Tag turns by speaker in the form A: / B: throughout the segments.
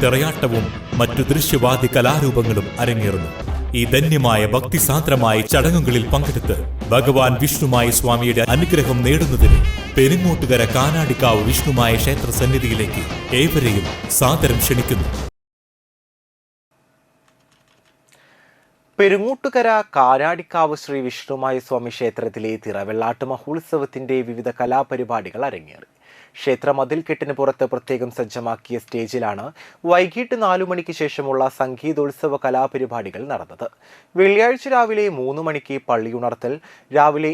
A: തിറയാട്ടവും മറ്റു ദൃശ്യവാദി കലാരൂപങ്ങളും അരങ്ങേറുന്നു. ഈ ധന്യമായ ഭക്തിസാന്ദ്രമായ ചടങ്ങുകളിൽ പങ്കെടുത്ത് ഭഗവാൻ വിഷ്ണുമായ സ്വാമിയുടെ അനുഗ്രഹം നേടുന്നതിന് പെരുങ്ങോട്ടുകര കാനാടിക്കാവ് വിഷ്ണുമായ ക്ഷേത്ര സന്നിധിയിലേക്ക് ഏവരെയും സാദരം ക്ഷണിക്കുന്നു.
B: പെരുങ്ങോട്ടുകര കാനാടിക്കാവ് ശ്രീ വിഷ്ണുമായ സ്വാമി ക്ഷേത്രത്തിലെ തിറവെള്ളാട്ട് മഹോത്സവത്തിന്റെ വിവിധ കലാപരിപാടികൾ അരങ്ങേറി. ക്ഷേത്ര മതിൽക്കെട്ടിന് പുറത്ത് പ്രത്യേകം സജ്ജമാക്കിയ സ്റ്റേജിലാണ് വൈകിട്ട് നാലു മണിക്ക് ശേഷമുള്ള സംഗീതോത്സവ കലാപരിപാടികൾ നടന്നത്. വെള്ളിയാഴ്ച രാവിലെ മൂന്ന് മണിക്ക് പള്ളിയുണർത്തൽ രാവിലെ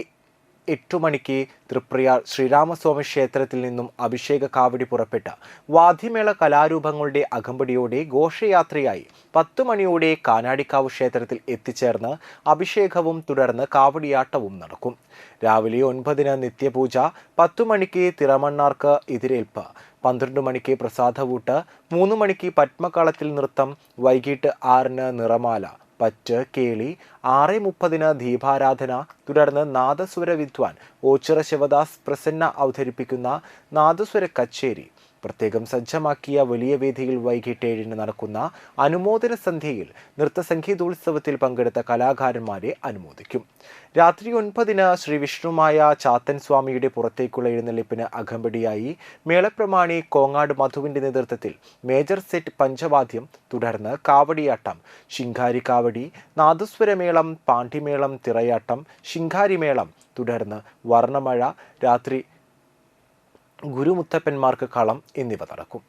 B: എട്ടു മണിക്ക് തൃപ്രയാർ ശ്രീരാമസ്വാമി ക്ഷേത്രത്തിൽ നിന്നും അഭിഷേക കാവടി പുറപ്പെട്ട വാദ്യമേള കലാരൂപങ്ങളുടെ അകമ്പടിയോടെ ഘോഷയാത്രയായി പത്തു മണിയോടെ കാനാടിക്കാവ് ക്ഷേത്രത്തിൽ എത്തിച്ചേർന്ന് അഭിഷേകവും തുടർന്ന് കാവടിയാട്ടവും നടക്കും. രാവിലെ ഒൻപതിന് നിത്യപൂജ പത്തു മണിക്ക് തിറമണ്ണാർക്ക് എതിരേൽപ്പ് പന്ത്രണ്ട് മണിക്ക് പ്രസാദവൂട്ട് മൂന്ന് മണിക്ക് പത്മകളത്തിൽ നൃത്തം വൈകിട്ട് ആറിന് നിറമാല പറ്റ് കേളി ആറ് മുപ്പതിന് ദീപാരാധന തുടർന്ന് നാദസ്വര വിദ്വാൻ ഓച്ചിറ ശിവദാസ് പ്രസന്ന അവതരിപ്പിക്കുന്ന നാദസ്വര കച്ചേരി. പ്രത്യേകം സജ്ജമാക്കിയ വലിയ വേദിയിൽ വൈകിട്ട് ഏഴിന് നടക്കുന്ന അനുമോദന സന്ധ്യയിൽ നൃത്തസംഗീതോത്സവത്തിൽ പങ്കെടുത്ത കലാകാരന്മാരെ അനുമോദിക്കും. രാത്രി ഒൻപതിന് ശ്രീ വിഷ്ണുമായ ചാത്തൻ സ്വാമിയുടെ പുറത്തേക്കുള്ള എഴുന്നള്ളിപ്പിന് അകമ്പടിയായി മേളപ്രമാണി കോങ്ങാട് മധുവിന്റെ നേതൃത്വത്തിൽ മേജർ സെറ്റ് പഞ്ചവാദ്യം തുടർന്ന് കാവടിയാട്ടം ശിങ്കാരി കാവടി നാദസ്വരമേളം പാണ്ഡിമേളം തിറയാട്ടം ശിങ്കാരിമേളം തുടർന്ന് വർണമഴ രാത്രി ഗുരുമുത്തപ്പന്മാർക്ക് കളം എന്നിവ നടക്കും.